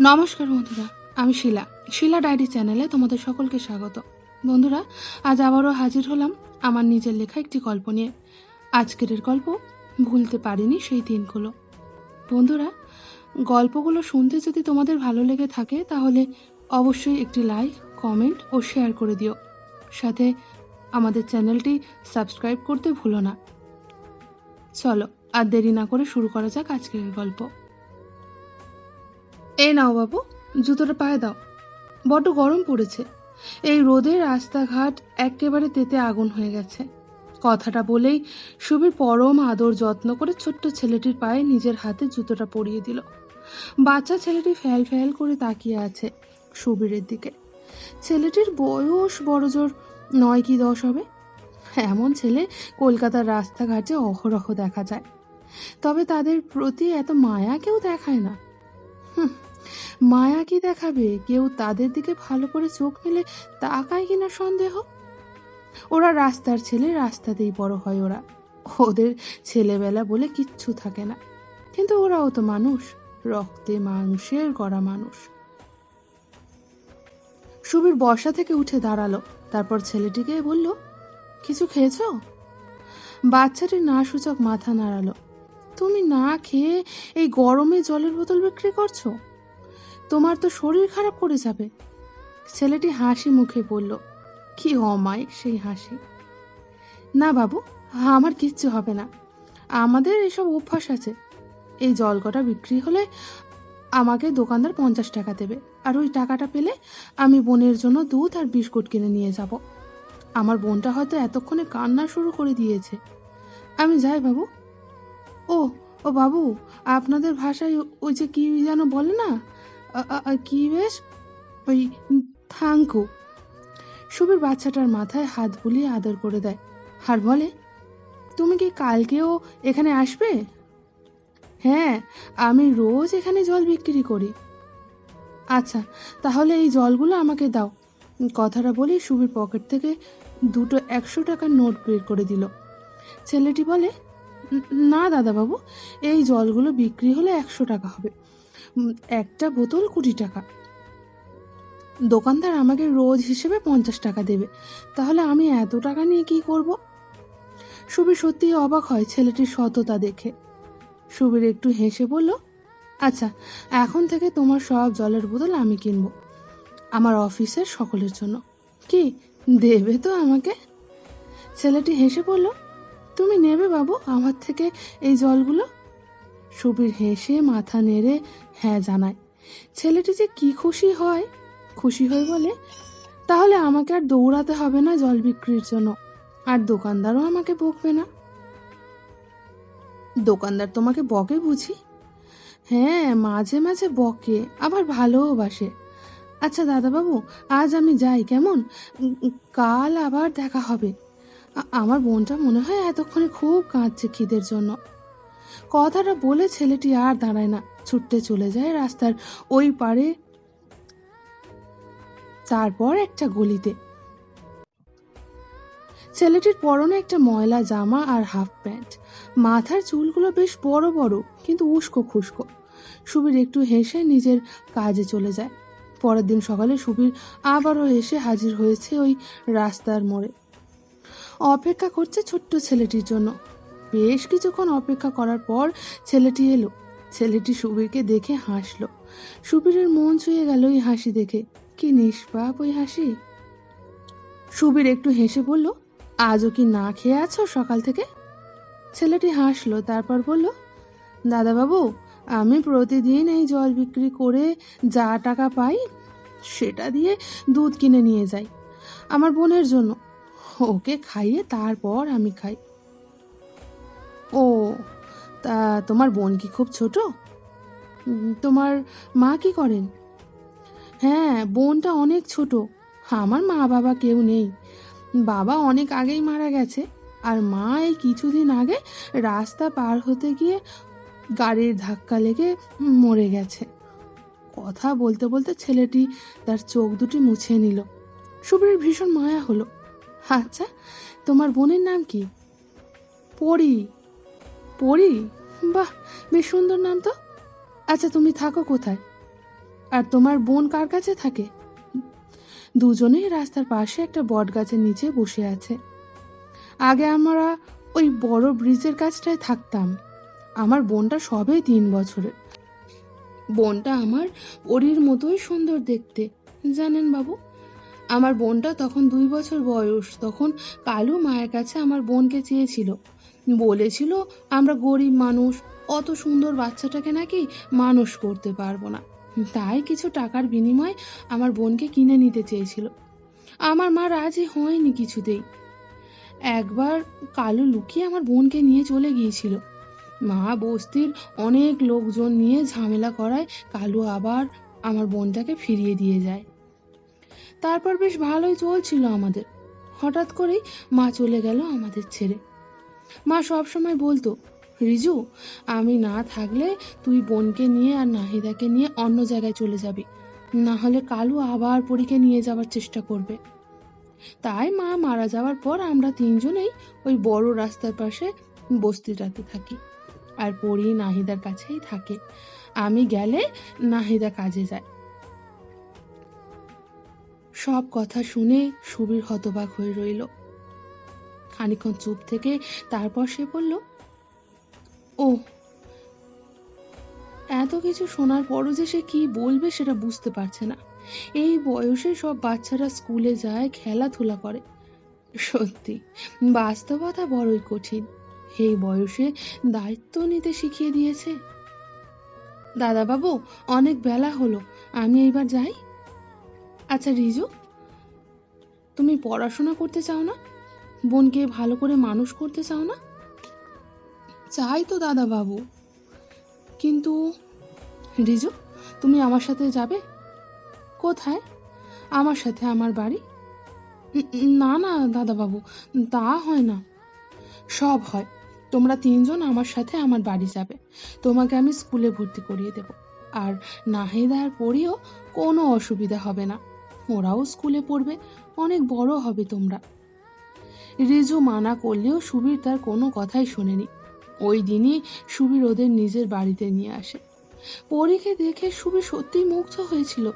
নমস্কার বন্ধুরা, আমি শিলা। শিলা ডায়েরি চ্যানেলে তোমাদের সকলকে স্বাগত। বন্ধুরা, আজ আবারও হাজির হলাম আমার নিজের লেখা একটি গল্প নিয়ে। আজকের গল্প ভুলতে পারিনি সেই দিনগুলো। বন্ধুরা, গল্পগুলো শুনতে যদি তোমাদের ভালো লেগে থাকে, তাহলে অবশ্যই একটি লাইক, কমেন্ট ও শেয়ার করে দিও। সাথে আমাদের চ্যানেলটি সাবস্ক্রাইব করতে ভুলো না। চলো, আর দেরি না করে শুরু করা যাক আজকের গল্প। এই নাও বাবু জুতোটা পায়ে দাও। বড্ড গরম পড়েছে। এই রোদে রাস্তাঘাট একেবারে তেতে আগুন হয়ে গেছে। কথাটা বলেই সুবীর পরম আদর যত্ন করে ছোট্ট ছেলেটির পায়ে নিজের হাতে জুতোটা পরিয়ে দিল। বাচ্চা ছেলেটি ফ্যাল ফ্যাল করে তাকিয়ে আছে সুবীরের দিকে। ছেলেটির বয়স বড়জোর নয় কি দশ হবে? এমন ছেলে কলকাতার রাস্তাঘাটে অহরহ দেখা যায়। তবে তাদের প্রতি এত মায়া কেউ দেখায় না। হুম, মায়া কি দেখাবে? কেউ তাদের দিকে ভালো করে চোখ মেলে তাকায় কিনা সন্দেহ? ওরা রাস্তার ছেলে, রাস্তাতেই বড় হয় ওরা। ওদের ছেলেবেলা বলে কিচ্ছু থাকে না। কিন্তু ওরাও তো মানুষ, রক্তে মাংসের গড়া মানুষ। সুবীর বর্ষা থেকে উঠে দাঁড়াল, তারপর ছেলেটিকে বলল, কিছু খেয়েছ? বাচ্চাটি না সূচক মাথা নাড়ালো, তুমি না খেয়ে এই গরমে জলের বোতল বিক্রি করছ? তোমার তো শরীর খারাপ করে যাবে। ছেলেটি হাসি মুখে বলল, কি অমায়িক সেই হাসি? না বাবু, আমার কিচ্ছু হবে না। আমাদের এসব অভ্যাস আছে। এই জল কটা বিক্রি হলে আমাকে দোকানদার পঞ্চাশ টাকা দেবে, আর ওই টাকাটা পেলে আমি বোনের জন্য দুধ আর বিস্কুট কিনে নিয়ে যাব। আমার বোনটা হয়তো এতক্ষণে কান্না শুরু করে দিয়েছে। আমি যাই বাবু। ও ও বাবু, আপনাদের ভাষায় ওই যে কি যেন বলে না কি বেশ? ওই থাঙ্কু। সুবীর বাচ্চাটার মাথায় হাত বুলিয়ে আদর করে দেয়। আর বলে, তুমি কি কালকেও এখানে আসবে? হ্যাঁ আমি রোজ এখানে জল বিক্রি করি। আচ্ছা তাহলে এই জলগুলো আমাকে দাও। কথাটা বলে সুবীর পকেট থেকে দুটো একশো টাকার নোট বের করে দিল। ছেলেটি বলে "ন- দাদাবাবু, এই জলগুলো বিক্রি হলে একশো টাকা হবে। একটা বোতল কুড়ি টাকা। দোকানদার আমাকে রোজ হিসেবে পঞ্চাশ টাকা দেবে। তাহলে আমি এত টাকা নিয়ে কি করব? সুবীর সত্যিই অবাক হয় ছেলেটির সততা দেখে। সুবির একটু হেসে বলল আচ্ছা এখন থেকে তোমার সব জলের বোতল আমি কিনবো, আমার অফিসের সকলের জন্য। কি? দেবে তো আমাকে? ছেলেটি হেসে বলল, তুমি নেবে বাবু, আমার থেকে এই জলগুলো? সুবীর হেসে মাথা নেড়ে হ্যাঁ জানায় ছেলেটি যে কি খুশি হয়, খুশি হয়ে বলে, তাহলে আমাকে আর দৌড়াতে হবে না জল বিক্রির জন্য। আর দোকানদারও আমাকে বকবে না। দোকানদার তোমাকে বকে বুঝি? হ্যাঁ মাঝে মাঝে বকে, আবার ভালোবাসে আচ্ছা দাদাবাবু, আজ আমি যাই, কেমন? কাল আবার দেখা হবে। আমার বোনটা মনে হয় এতক্ষণে খুব কাঁদছে খিদের জন্য। কথাটা বলে ছেলেটি আর দাঁড়ায় না। ছুটতে চলে যায় রাস্তার ওই পারে তারপর একটা গলিতে। ছেলেটির পরনে একটা ময়লা জামা আর হাফ প্যান্ট। মাথার চুলগুলো বেশ বড় বড়, কিন্তু উস্কো খুস্কো। সুবীর একটু হেসে নিজের কাজে চলে যায়। পরের দিন সকালে সুবীর আবারও এসে হাজির হয়েছে ওই রাস্তার মোড়ে। অপেক্ষা করছে ছোট্ট ছেলেটির জন্য। বেশ কিছুক্ষণ অপেক্ষা করার পর ছেলেটি এলো। ছেলেটি সুবীরকে দেখে হাসল। সুবীরের মন ছুঁয়ে গেল ওই হাসি দেখে। কি নিষ্পাপ ওই হাসি। সুবীর একটু হেসে বলল, আজও কি না খেয়ে আছো সকাল থেকে? ছেলেটি হাসলো, তারপর বলল, দাদাবাবু, আমি প্রতিদিন এই জল বিক্রি করে যা টাকা পাই, সেটা দিয়ে দুধ কিনে নিয়ে যাই, আমার বোনের জন্য। ওকে খাইয়ে তারপর আমি খাই। ও তা তোমার বোন কি খুব ছোট? তোমার মা কি করেন? হ্যাঁ বোনটা অনেক ছোট। আমার মা বাবা কেউ নেই। বাবা অনেক আগেই মারা গেছে। আর মা এই কিছুদিন আগে রাস্তা পার হতে গিয়ে গাড়ির ধাক্কা লেগে মরে গেছে। কথা বলতে বলতে ছেলেটি তার চোখ দুটি মুছে নিল। সুবীরের ভীষণ মায়া হলো। আচ্ছা তোমার বোনের নাম কি? পরি। পরি? বাহ, বেশ সুন্দর নাম তো। আচ্ছা তুমি থাকো কোথায়? আর তোমার বোন কার কাছে থাকে? দুজনেই রাস্তার পাশে একটা বট গাছের নিচে বসে আছে। আগে আমরা ওই বড় ব্রিজের কাছটায় থাকতাম। আমার বোনটা সবে তিন বছরের। বোনটা আমার ওরির মতোই সুন্দর দেখতে। জানেন বাবু, আমার বোনটা তখন দুই বছর বয়স, তখন কালু মায়ের কাছে আমার বোনকে চেয়েছিল। বলেছিল, আমরা গরিব মানুষ, অত সুন্দর বাচ্চাটাকে নাকি মানুষ করতে পারব না। তাই কিছু টাকার বিনিময়ে আমার বোনকে কিনে নিতে চেয়েছিল। আমার মা রাজি হয়নি কিছুতেই। একবার কালু লুকিয়ে আমার বোনকে নিয়ে চলে গিয়েছিল। মা বস্তির অনেক লোকজন নিয়ে ঝামেলা করায় কালু আবার আমার বোনটাকে ফিরিয়ে দিয়ে যায়। তারপর বেশ ভালোই চলছিল আমাদের। হঠাৎ করেই মা চলে গেল আমাদের ছেড়ে। মা সব সময় বলতো, রিজু, আমি না থাকলে তুই বোনকে নিয়ে আর নাহিদাকে নিয়ে অন্য জায়গায় চলে যাবি। না হলে কালু আবার পরীকে নিয়ে যাওয়ার চেষ্টা করবে। তাই মা মারা যাওয়ার পর আমরা তিনজনেই ওই বড় রাস্তার পাশে বস্তিটাতে থাকি। আর পরি নাহিদার কাছেই থাকে। আমি গেলে নাহিদা কাজে যায়। সব কথা শুনে সুবীর হতবাক হয়ে রইল। খানিক্ষণ চুপ থেকে তারপর সে বলল, ও, এত কিছু শোনার পরও যে সে কি বলবে সেটা বুঝতে পারছে না। এই বয়সে সব বাচ্চারা স্কুলে যায়, খেলাধুলা করে। সত্যি, বাস্তবতা বড়ই কঠিন। এই বয়সে দায়িত্ব নিতে শিখিয়ে দিয়েছে। দাদাবাবু, অনেক বেলা হলো, আমি এইবার যাই। আচ্ছা রিজু, তুমি পড়াশোনা করতে চাও না? বোনকে ভালো করে মানুষ করতে চাও না? চাই তো দাদা বাবু কিন্তু রিজু, তুমি আমার সাথে যাবে? কোথায়? আমার সাথে আমার বাড়ি? না না দাদা বাবু তা হয় না। সব হয়। তোমরা তিনজন আমার সাথে আমার বাড়ি যাবে। তোমাকে আমি স্কুলে ভর্তি করিয়ে দেব। আর নাহিদা আর পড়িও কোনো অসুবিধা হবে না। ওরাও স্কুলে পড়বে, অনেক বড় হবে তোমরা। রিজু মানা করলেও সুবীর তার কোনো কথাই শোনেনি। ওই দিনই সুবীর ওদের নিজের বাড়িতে নিয়ে আসে। পরীকে দেখে সুবীর সত্যিই মুগ্ধ হয়েছিল।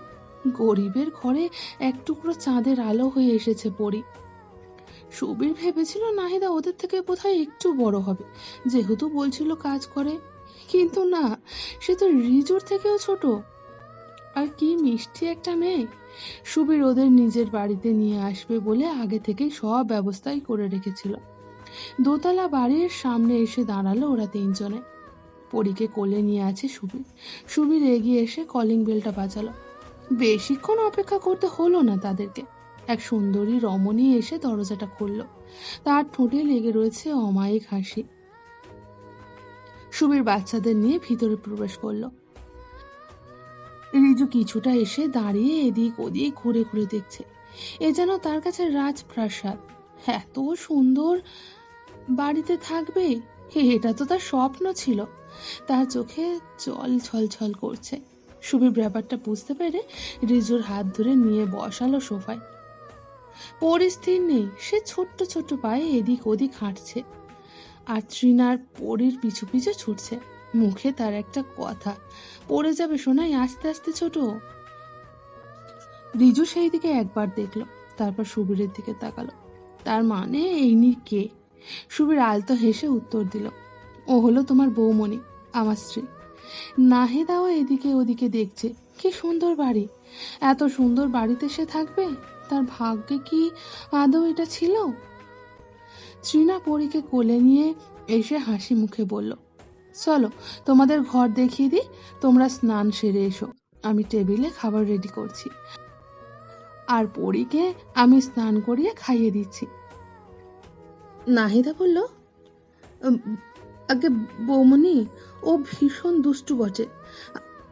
গরিবের ঘরে এক টুকরো চাঁদের আলো হয়ে এসেছে পরী। সুবীর ভেবেছিল নাহিদা ওদের থেকে বোধহয় একটু বড় হবে, যেহেতু বলছিল কাজ করে। কিন্তু না, সে তো রিজুর থেকেও ছোট। আর কি মিষ্টি একটা মেয়ে। সুবীর ওদের নিজের বাড়িতে নিয়ে আসবে বলে আগে থেকেই সব ব্যবস্থাই করে রেখেছিল। দোতলা বাড়ির সামনে এসে দাঁড়াল ওরা তিনজনে। পরীকে কোলে নিয়ে আছে সুবীর। সুবীর এগিয়ে এসে কলিং বেলটা বাজালো। বেশিক্ষণ অপেক্ষা করতে হলো না তাদেরকে। এক সুন্দরী রমণী এসে দরজাটা খুলল। তার ঠোঁটে লেগে রয়েছে অমায়িক হাসি। সুবীর বাচ্চাদের নিয়ে ভিতরে প্রবেশ করল। রিজু কিছুটা এসে দাঁড়িয়ে এদিক ওদিক ঘুরে ঘুরে দেখছে। এ যেন তার কাছে রাজপ্রাসাদ। এত সুন্দর বাড়িতে থাকবে? এটা তো তার স্বপ্ন ছিল। তার চোখে জল ছলছল করছে। সুবীর ব্যাপারটা বুঝতে পেরে রিজুর হাত ধরে নিয়ে বসালো সোফায়। পরিস্থির নেই, সে ছোট্ট ছোট্ট পায়ে এদিক ওদিক হাঁটছে। আর তৃণার পরির পিছু পিছু ছুটছে। মুখে তার একটা কথা। পড়ে যাবে শোনাই আস্তে আস্তে ছোট। রিজু সেই দিকে একবার দেখল, তারপর সুবীরের দিকে তাকালো। তার মানে এই নি কে? সুবীর আলতো হেসে উত্তর দিল, ও হলো তোমার বৌমণি, আমার স্ত্রী। নাহিদাও এদিকে ওদিকে দেখছে, কি সুন্দর বাড়ি। এত সুন্দর বাড়িতে সে থাকবে? তার ভাগ্যে কি আদৌ এটা ছিল? তৃণা পরীকে কোলে নিয়ে এসে হাসি মুখে বলল চলো, তোমাদের ঘর দেখিয়ে দিই, তোমরা স্নান সেরে এসো। আমি টেবিলে খাবার রেডি করছি। আর পরীকে আমি স্নান করিয়ে খাইয়ে দিচ্ছি। নাহিদা বলল আগে বৌমনি, ও ভীষণ দুষ্টু বটে।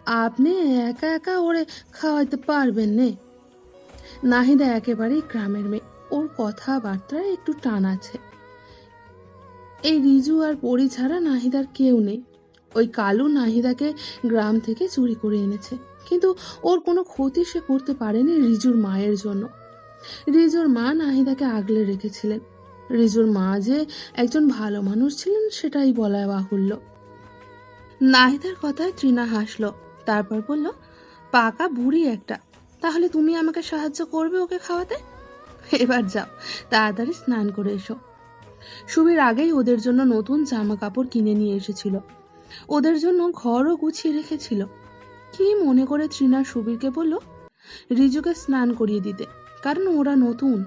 আপনি একা একা ওরে খাওয়াইতে পারবেন নে। নাহিদা একেবারেই গ্রামের মেয়ে। ওর কথাবার্তায় একটু টান আছে। এই রিজু আর পরি ছাড়া নাহিদার কেউ নেই। ওই কালু নাহিদাকে গ্রাম থেকে চুরি করে এনেছে। কিন্তু ওর কোনো ক্ষতি সে করতে পারেনি রিজুর মায়ের জন্য। রিজুর মা নাহিদাকে আগলে রেখেছিলেন। রিজুর মা যে একজন ভালো মানুষ ছিলেন সেটাই বলা বাহুল্য। নাহিদার কথায় তৃণা হাসলো, তারপর বলল, পাকা বুড়ি একটা, তাহলে তুমি আমাকে সাহায্য করবে ওকে খাওয়াতে? এবার যাও, তাড়াতাড়ি স্নান করে এসো। সুবির আগেই ওদের জন্য নতুন জামা কাপড় কিনে নিয়ে এসেছিল। ওদের জন্য ঘরও গুছিয়ে রেখেছিল। কি মনে করে তৃণা সুবীরকে বলল? রিজুকে স্নান করিয়ে দিতে, কারণ ওরা নতুন।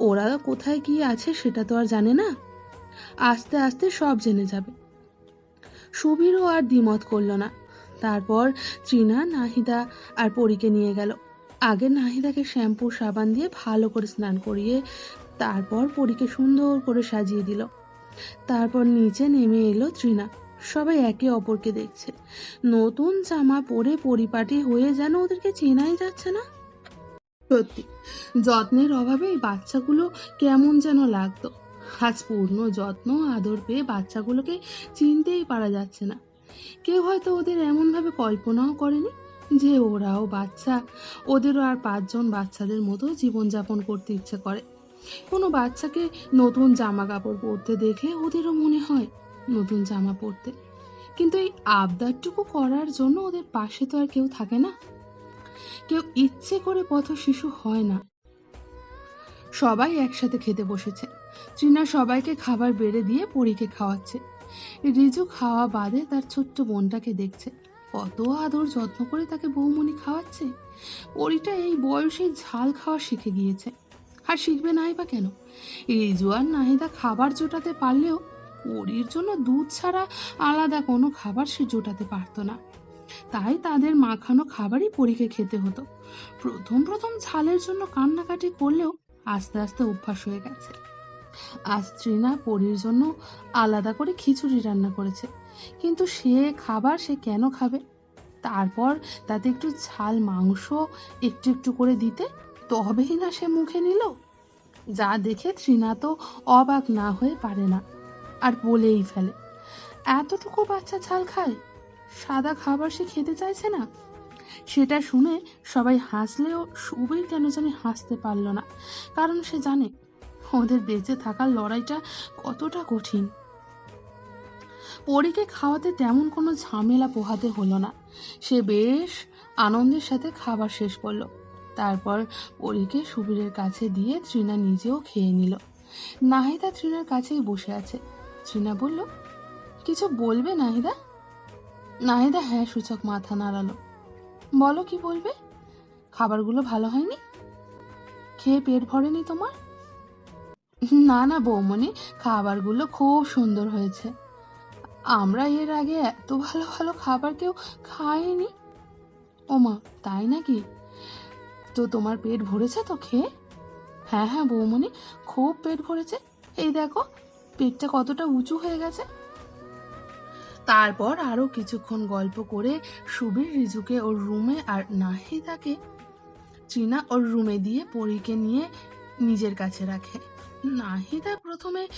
ওরা কোথায় কি আছে সেটা তো আর জানে না। আস্তে আস্তে সব জেনে যাবে। সুবীরও আর দ্বিমত করল না। তারপর তৃণা, নাহিদা আর পরীকে নিয়ে গেল। আগে নাহিদাকে শ্যাম্পু, সাবান দিয়ে ভালো করে স্নান করিয়ে তারপর পরীকে সুন্দর করে সাজিয়ে দিল। তারপর নিচে নেমে এলো তৃণা। সবাই একে অপরকে দেখছে। নতুন জামা পরে পরিপাটি হয়ে যেন ওদেরকে চেনাই যাচ্ছে না। সত্যি, যত্নের অভাবে এই বাচ্চাগুলো কেমন যেন লাগতো। আজ পূর্ণ যত্ন, আদর পেয়ে বাচ্চাগুলোকে চিনতেই পারা যাচ্ছে না। কেউ হয়তো ওদের এমনভাবে কল্পনাও করেনি যে ওরাও বাচ্চা, ওদেরও আর পাঁচজন বাচ্চাদের মতো জীবনযাপন করতে ইচ্ছে করে। কোনো বাচ্চাকে নতুন জামা কাপড় পরতে দেখলে ওদেরও মনে হয় নতুন জামা পরতে। কিন্তু এই আবদারটুকু করার জন্য ওদের পাশে তো আর কেউ থাকে না। কেউ ইচ্ছে করে পথ শিশু হয় না। সবাই একসাথে খেতে বসেছে। ট্রিনা সবাইকে খাবার বেড়ে দিয়ে পরীকে খাওয়াচ্ছে। রিজু খাওয়া বাদে তার ছোট্ট বোনটাকে দেখছে। কত আদর যত্ন করে তাকে বৌমনি খাওয়াচ্ছে। পরীটা এই বয়সে ঝাল খাওয়া শিখে গিয়েছে। আর শিখবে নাই বা কেন? রিজু আর নাহিদা খাবার জোটাতে পারলেও পরীর জন্য দুধ ছাড়া আলাদা কোনো খাবার সে জোটাতে পারতো না। তাই তাদের মাখানো খাবারই পরীকে খেতে হতো। প্রথম প্রথম ঝালের জন্য কান্নাকাটি করলেও আস্তে আস্তে অভ্যাস হয়ে গেছে। আজ তৃণা পরীর জন্য আলাদা করে খিচুড়ি রান্না করেছে। কিন্তু সে খাবার সে কেন খাবে? তারপর তাতে একটু ঝাল, মাংস, একটু একটু করে দিতে তবেই না সে মুখে নিল? যা দেখে তৃণা তো অবাক না হয়ে পারে না, আর বলেই ফেলে, এতটুকু বাচ্চা ঝাল খায়? সাদা খাবার সে খেতে চাইছে না? সেটা শুনে সবাই হাসলেও সুবীর কেন জানি হাসতে পারল না, কারণ সে জানে ওদের বেঁচে থাকার লড়াইটা কতটা কঠিন। পরীকে খাওয়াতে তেমন কোনো ঝামেলা পোহাতে হলো না, সে বেশ আনন্দের সাথে খাবার শেষ করল। তারপর পরীকে সুবীরের কাছে দিয়ে তৃণা নিজেও খেয়ে নিল। নাহিদা তৃণার কাছেই বসে আছে। তৃণা বলল, কিছু বলবে নাহিদা? নাহিদা হ্যাঁ সূচক মাথা নাড়ালো। বলো কি বলবে? খাবারগুলো ভালো হয়নি? খেয়ে পেট ভরেনি তোমার? না না বৌমনি, খাবারগুলো খুব সুন্দর হয়েছে। আমরা এর আগে এত ভালো ভালো খাবার কেউ খাইনি। ওমা, তাই নাকি? তো তোমার পেট ভরেছে তো খেয়ে? হ্যাঁ হ্যাঁ বৌমনি খুব পেট ভরেছে। এই দেখো, পেটটা কতটা উঁচু হয়ে গেছে। তারপর আরও কিছুক্ষণ গল্প করে সুবীর, রিজুকে ওর রুমে আর নাহিদাকে চীনা ওর রুমে দিয়ে পরীকে নিয়ে নিজের কাছে রাখে। নাহিদা প্রথমে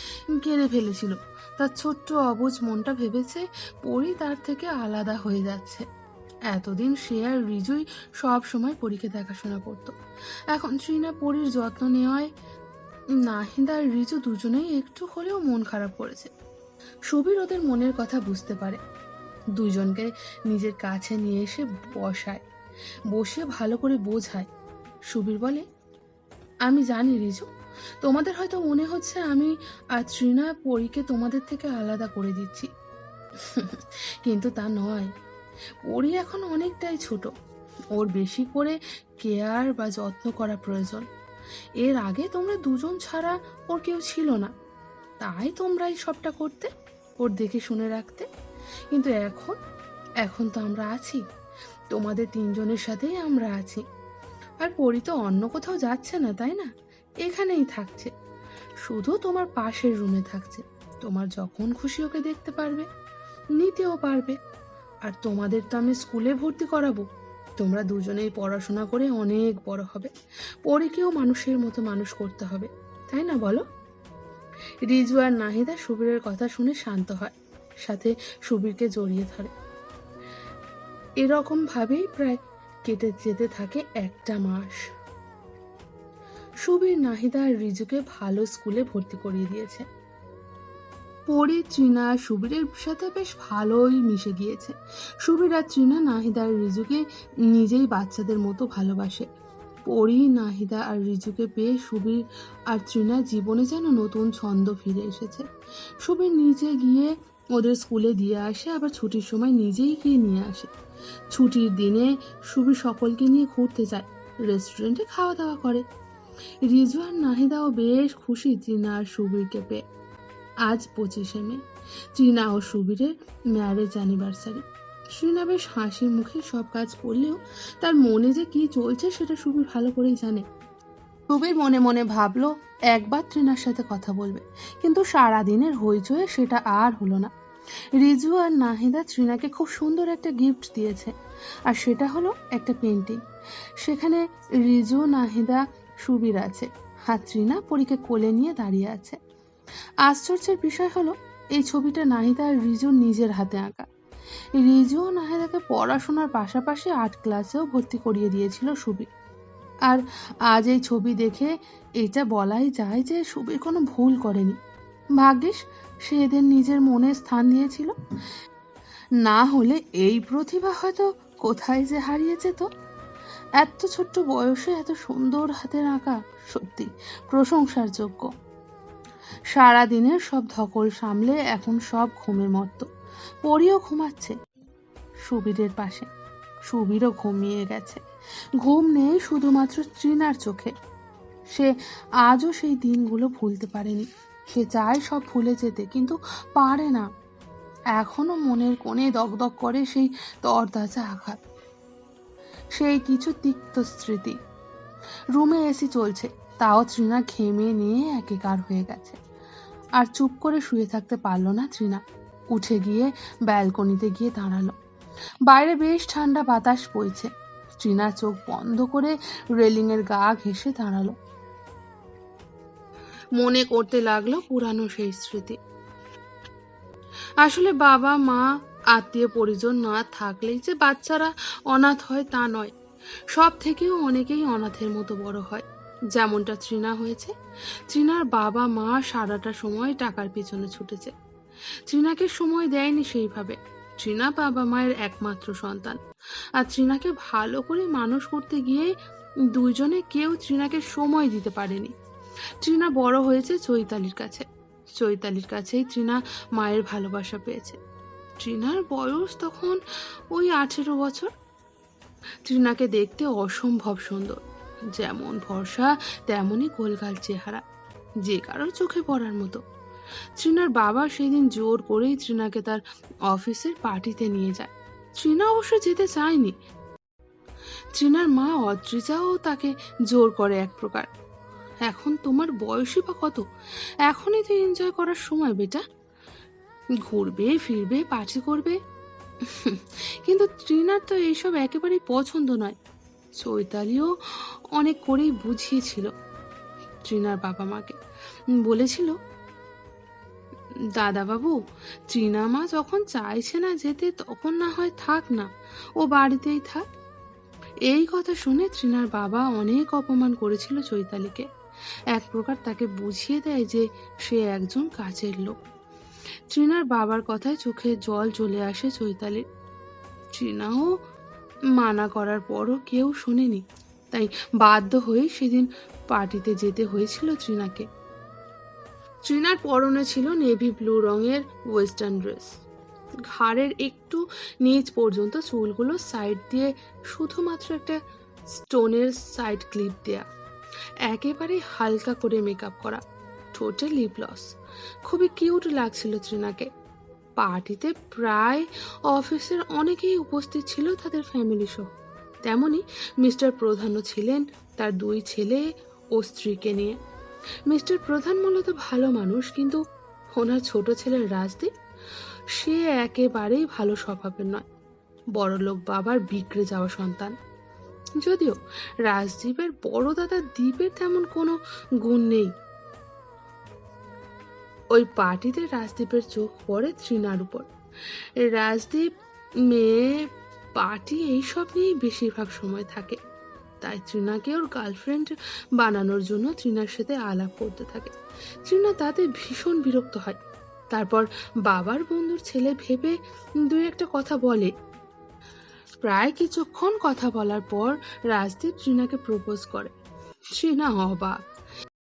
কেঁদে ফেলেছিল। তার ছোট্ট অবুজ মনটা ভেবেছে পরি তার থেকে আলাদা হয়ে যাচ্ছে। এতদিন সে আর রিজুই সব সময় পরীকে দেখাশোনা করত। এখন শ্রীনা পরীর যত্ন নেওয়ায় নাহিদা আর রিজু দুজনেই একটু হলেও মন খারাপ করেছে। সুবীর ওদের মনের কথা বুঝতে পারে। দুজনকে নিজের কাছে নিয়ে এসে বসায় বসে ভালো করে বোঝায়। সুবীর বলে, আমি জানি রিজু, তোমাদের হয়তো মনে হচ্ছে আমি আর তৃণা পরীকে তোমাদের থেকে আলাদা করে দিচ্ছি। কিন্তু তা নয়। পরী এখন অনেকটাই ছোট। ওর বেশি করে কেয়ার বা যত্ন করা প্রয়োজন। এর আগে তোমরা দুজন ছাড়া ওর কেউ ছিল না। তাই তোমরাই সবটা করতে, ওর দেখে শুনে রাখতে। কিন্তু এখন এখন তো আমরা আছি। তোমাদের তিনজনের সাথেই আমরা আছি। আর পরি তো অন্য কোথাও যাচ্ছে না, তাই না? এখানেই থাকছে। শুধু তোমার পাশের রুমে থাকছে। তোমার যখন খুশি ওকে দেখতে পারবে, নিতেও পারবে। আর তোমাদের তো আমি স্কুলে ভর্তি করাবো। তোমরা দুজনেই পড়াশোনা করে অনেক বড় হবে। পরীকেও মানুষের মতো মানুষ করতে হবে, তাই না বলো? রিজু আর নাহিদা সুবীরের কথা শুনে শান্ত হয়, সাথে সুবীরকে জড়িয়ে ধরে। এরকম ভাবেই প্রায় কেটে যেতে থাকে একটা মাস। সুবীর, নাহিদা আর রিজুকে ভালো স্কুলে ভর্তি করিয়ে দিয়েছে। পরে আর সুবীরের সাথে বেশ ভালোই মিশে গিয়েছে। সুবীর আর তৃণা নাহিদা আর রিজুকে নিজেই বাচ্চাদের মতো ভালোবাসে। পরি, নাহিদা আর রিজুকে পেয়ে সুবীর আর তৃণার জীবনে যেন নতুন ছন্দ ফিরে এসেছে। সুবীর নিজে গিয়ে ওদের স্কুলে দিয়ে আসে, আবার ছুটির সময় নিজেই গিয়ে নিয়ে আসে। ছুটির দিনে সুবীর সকলকে নিয়ে ঘুরতে যায় রেস্টুরেন্টে খাওয়া দাওয়া করে। রিজু আর নাহিদাও বেশ খুশি তৃণা আর সুবীরকে পেয়ে। আজ পঁচিশে মে তৃণা ও সুবীরের ম্যারেজ অ্যানিভার্সারি তৃণা বেশ হাসি মুখে সব কাজ করলেও তার মনে যে কি চলছে সেটা সুবীর ভালো করেই জানে। সুবীর মনে মনে ভাবলো, একবার তৃণার সাথে কথা বলবে, কিন্তু সারাদিনের হইচয়ে সেটা আর হলো না। রিজু আর নাহিদা তৃণাকে খুব সুন্দর একটা গিফট দিয়েছে, আর সেটা হলো একটা পেন্টিং সেখানে রিজু, নাহিদা, সুবীর আছে, আর তৃণা পরীকে কোলে নিয়ে দাঁড়িয়ে আছে। আশ্চর্যের বিষয় হলো, এই ছবিটা নাহিদা আর রিজুর নিজের হাতে আঁকা। রিজু ও নাহিদাকে পড়াশোনার পাশাপাশি আর্ট ক্লাসেও ভর্তি করিয়ে দিয়েছিল সুবীর আর আজ এই ছবি দেখে এটা বলাই যায় যে সুবীর কোনো ভুল করেনি। ভাগ্যিস, সে এদের নিজের মনে স্থান দিয়েছিল। না হলে এই প্রতিভা হয়তো কোথায় যে হারিয়ে যেত এত ছোট্ট বয়সে এত সুন্দর হাতের আঁকা সত্যি প্রশংসার যোগ্য। সারা দিনের সব ধকল সামলে এখন সব ঘুমের মত্ত পরিও ঘুমাচ্ছে। সুবীরের পাশে। সুবীরও ঘুমিয়ে গেছে। ঘুম নেই শুধুমাত্র তৃণার চোখে। সে আজও সেই দিনগুলো ভুলতে পারেনি। সে চায় সব ভুলে যেতে, কিন্তু পারে না। এখনও মনের কোণে দগদগ করে সেই তরতাজা আঘাত। সেই কিছু তিক্ত স্মৃতি। রুমে এসি চলছে, তাও তৃণা ঘেমে নিয়ে একেকার হয়ে গেছে। আর চুপ করে শুয়ে থাকতে পারল না তৃণা। উঠে গিয়ে ব্যালকনিতে গিয়ে দাঁড়াল। বাইরে বেশ ঠান্ডা বাতাস বইছে। তৃণা চোখ বন্ধ করে রেলিংয়ের গা ঘেঁষে দাঁড়াল। মনে করতে লাগল পুরানো সেই স্মৃতি। আসলে বাবা, মা, আত্মীয়, পরিজন না থাকলেই যে বাচ্চারা অনাথ হয় তা নয়। সব থেকেও অনেকেই অনাথের মতো বড় হয়। যেমনটা তৃণা হয়েছে, তৃণার বাবা মা সারাটা সময় টাকার পিছনে ছুটেছে। তৃণাকে সময় দেয়নি সেইভাবে। তৃণা বাবা মায়ের একমাত্র সন্তান। আর তৃণাকে ভালো করে মানুষ করতে গিয়ে দুইজনে কেউ তৃণাকে সময় দিতে পারেনি। তৃণা বড় হয়েছে চৈতালির কাছে। চৈতালির কাছেই তৃণা মায়ের ভালোবাসা পেয়েছে। তৃণার বয়স তখন ওই আঠেরো বছর। তৃণাকে দেখতে অসম্ভব সুন্দর। যেমন ভরসা, তেমনই গোলগাল চেহারা, যে কারোর চোখে পড়ার মতো। তৃণার বাবা সেদিন জোর করেই তৃণাকে তার অফিসের পার্টিতে নিয়ে যায়। তৃণা অবশ্য যেতে চায়নি। তৃণার মা অদ্রিজাও তাকে জোর করে এক প্রকার। এখন তোমার বয়সই বা কত? এখনই তো এনজয় করার সময়, বেটা। ঘুরবে, ফিরবে পার্টি করবে? কিন্তু তৃণার তো এইসব একেবারেই পছন্দ নয়। চৈতালিও অনেক করেই বুঝিয়েছিল তৃণার বাবা মাকে। বলেছিল, দাদাবাবু তৃণা মা যখন চাইছে না যেতে, তখন না হয় থাক না, ও বাড়িতেই থাক। এই কথা শুনে তৃণার বাবা অনেক অপমান করেছিল চৈতালিকে। এক প্রকার তাকে বুঝিয়ে দেয় যে সে একজন কাজের লোক। তৃণার বাবার কথায় চোখে জল চলে আসে চৈতালির। তৃণাও মানা করার পরও কেউ শোনেনি। তাই বাধ্য হয়ে সেদিন পার্টিতে যেতে হয়েছিল তৃণাকে তৃণার পরনে ছিল নেভি ব্লু রঙের ওয়েস্টার্ন ড্রেস। ঘাড়ের একটু নিচ পর্যন্ত চুলগুলো সাইড দিয়ে শুধুমাত্র একটা স্টোনের সাইড ক্লিপ দেয়া। একেবারে হালকা করে মেকআপ করা। ঠোঁটে লিপ লস খুবই কিউট লাগছিল তৃণাকে পার্টিতে প্রায় অফিসের অনেকেই উপস্থিত ছিল তাদের ফ্যামিলি সহ। তেমনি মিস্টার প্রধানও ছিলেন তার দুই ছেলে ও স্ত্রীকে নিয়ে। মিস্টার প্রধান মূলত ভালো মানুষ, কিন্তু ওনার ছোট ছেলের রাজদীপ সে একেবারেই ভালো স্বভাবের নয়। বড়লোক বাবার বিগড়ে যাওয়া সন্তান। যদিও রাজদীপের বড় দাদা দ্বীপের তেমন কোনো গুণ নেই। ওই পার্টিতে রাজদীপের চোখ পড়ে তৃণার উপর। রাজদীপ, মেয়ে, পার্টি এইসব নিয়েই বেশিরভাগ সময় থাকে। তাই তৃণাকে ওর গার্লফ্রেন্ড বানানোর জন্য তৃণার সাথে আলাপ করতে থাকে। তৃণা তাতে ভীষণ বিরক্ত হয়। তারপর বাবার বন্ধুর ছেলে ভেবে দুই একটা কথা বলে। প্রায় কিছুক্ষণ কথা বলার পর রাজদীপ ট্রিনাকে প্রপোজ করে। ট্রিনা অবাক।